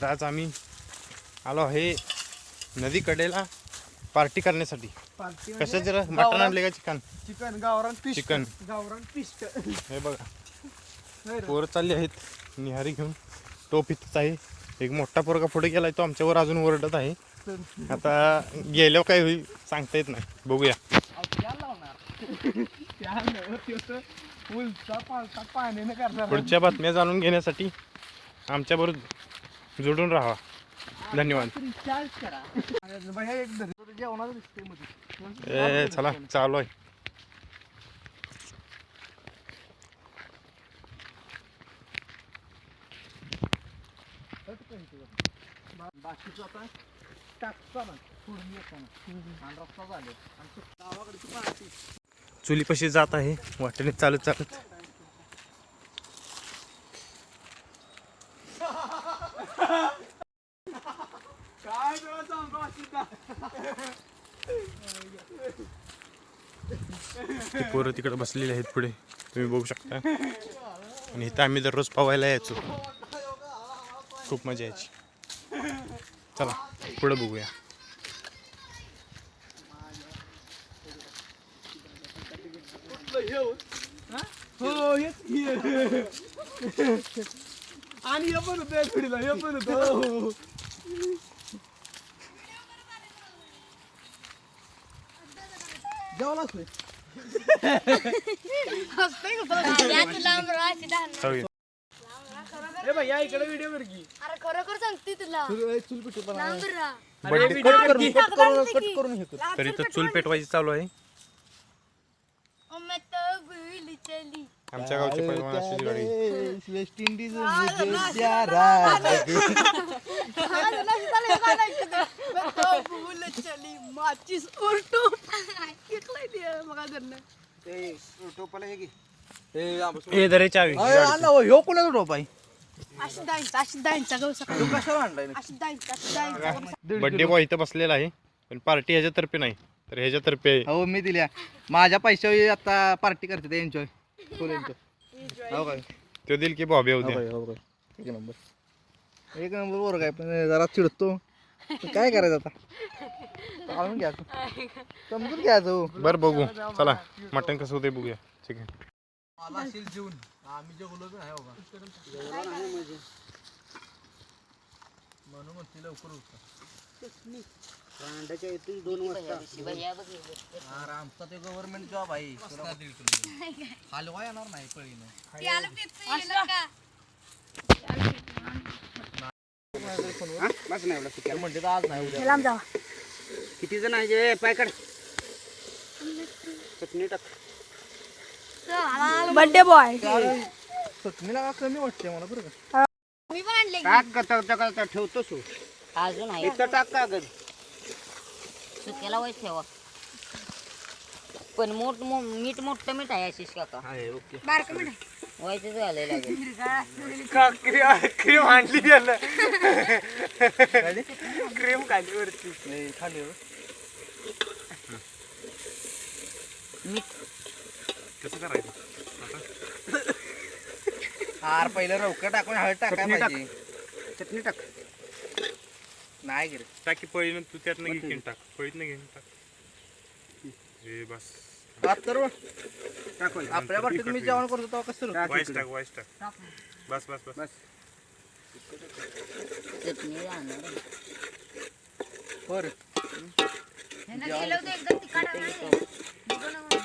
तर आज आम्ही आलो आहे नदीकडेला पार्टी करण्यासाठी. पार्टी कसं जरा मटण आणले का चिकन? चिकन गावरान पिस्ट चिकन. गावरान पिस्ट हे बघा. पोरं चालली आहेत. निहारी घेऊन. टोप इथंच आहे. एक मोठा पोरगा पुढे गेलाय तो आमच्यावर अजून ओरडत आहे. आता गेल्यावर काय होईल सांगता येत नाही. बघूया. पुढच्या बातम्या जाणून घेण्यासाठी आमच्याबरोबर जोडून राहा. धन्यवाद. ए चला चालू आहे. बाकीचं आता चुलीपाशी जात आहे. वाटेने चालत चालत. ती पोरं तिकडे बसलेली आहेत पुढे. तुम्ही बघू शकता. आणि इथं आम्ही दररोज पवायला यायचो. खूप मजा यायची. चला पुढं बघूया. हो आणि हे पण होतं पिढीला हे पण होतं. जेवलाच नाही या इकडे व्हिडिओ कर की अरे खरोखर सांगते तुला चुल पिटू पण लांब राहा. बड्डे कट करून कट टाकलं करून आणते कट की. करून हे कर लांब तर इथं सरपट चूल. पेटवायची चालू आहे ओ, मैं तो भूल चली. आमच्या गावची पहिलवान अशीच गाडी वेस्ट इंडिज आज नशीब आलं हे गाणं ऐकतं. मैं तो भूल चली, माचिस और टोप. ऐकलंय ते मगा धरणं. ए दरे चावी. ह्यो कोणाचा टोप आहे? अशी दाईंचा, अशी दाईंचा गं सकाळी. तू कशाला आणलाय अशी दाईंचा, अशी दाईंचा. बड्डे बॉय इथं बसलेला आहे पण पार्टी ह्याच्यातर्फे नाही. तर ह्याच्यातर्फे आहे. हो मी दिल्या. माझ्या पैशावर आता पार्टी करते एन्जॉय फुल एन्जॉय हो काय तो दिल की बॉबी हो काय हो काय एक नंबर. एक नंबर वर काय पण जरा चिडतो. पण काय करायचं आता? चालून घ्यायचं समजून घ्यायचं हो बर बघू चला मटण कसं होते बघूया चिकन आला असेल जेवून आम्ही जेवलो नाही हो म्हणून म्हणते लवकर उठतो अरे आमचा ते गव्हर्नमेंट जॉब आहे. हलवा येणार नाही पळीनं. ती आलं पिझ्झा येईल का? ते म्हणते तर आज नाही उद्या. लांब जावा. किती जण आहे पाय काढ. चटणी टाक. बर्थडे बॉय चटणीला कमी वाटते मला बरं का? मी पण आणले टाक अजून आहे. इथं टाक कागद सुक्याला वय ठेवा. पण मोठ मो मीठ मोठं मीठ आहे आशिष काका आहे ओके. बारकं लागेल. क्रीम आणली क्रीम खाली वरती. नाही खाली हो. मीठ कसं करायचं? आर पहिलं रवकर टाकून हळद टाकाय चटणी टाक. पाहिजे. चटणी टाक. नाही गिरे. टाकी पळीनं तू त्यातनं घेऊन टाक. पळीतनं घेऊन टाक. हे बस. तर. आपल्या बाबतीत मी जेवण करतो तेव्हा कसं टाक वाईस. टाक वाईस टाक. बस बस बस.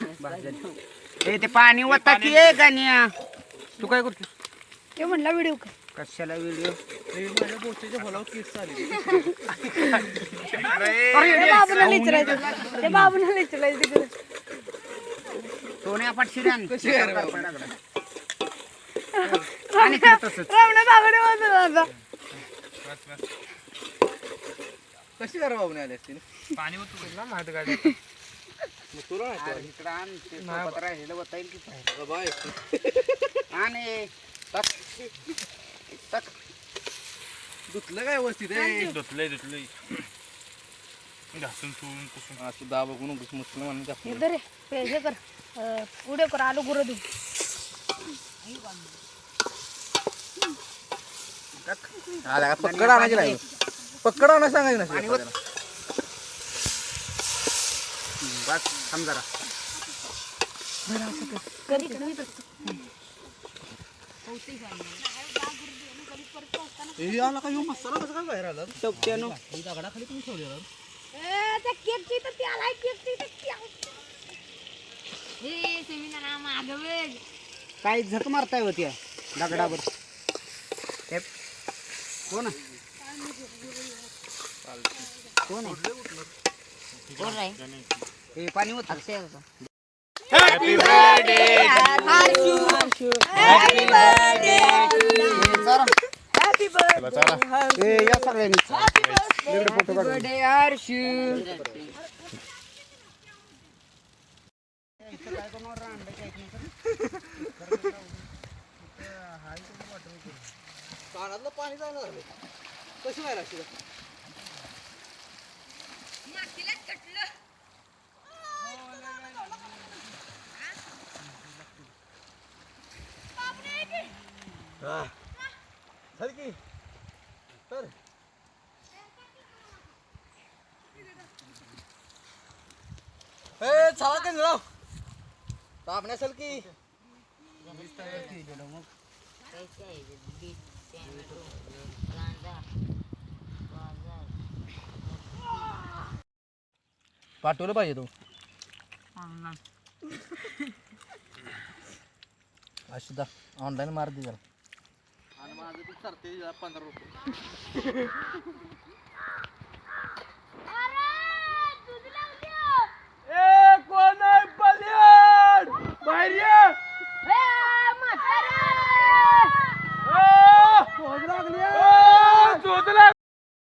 ए ते पाणी वता की ए गाण्या. तू काय करतो ते म्हणला व्हिडिओ कशाला व्हिडिओ? बाबूला ते बाबूला तिकडे. सोन्या आण. कशी आहे रे बाबा? आणि इकडे तसंच. रावणा बाबाने वाजवला होता. कशी करा बाबूने आले असतील पाणी तुला माहिती गाडी मग तुला नाही अरे इकडं आण ते सोबत राहिलेलं बताईल की कळत. बाय. आणि टाक टाक दुखलं काय व्यवस्थित आहे धुतलंय धुतलंय घासून चोळून पुसून. हा हे हे हे कर. अं, उड्या कर आलू गुरं देऊ आला का पक्कड आणायची नाही पक्कड आणायला सांगायचं नसेल बस थांब जरा. कधी कधी हे आला का? ह्यो मसाला कसा काय बाहेर आला? टोपट्यानं दगडाखाली तुम्ही ठेवलेला. हे काय झक मारताय होती दगडावर? हे कोण आहे? कोण आहे? कोण आहे? हे पाणी होत अक्षय होता. चला. चला हे या सगळ्यांनी. फोटो काढ कानातलं पाणी जायला झालं कशी बाहेर असते की? तर. ए चला का जाऊ तापण्या चल की. पाठवलं पाहिजे तू. सुद्धा ऑनलाईन मार दे जरा. आणि माझं ते सरते पंधरा रुपये.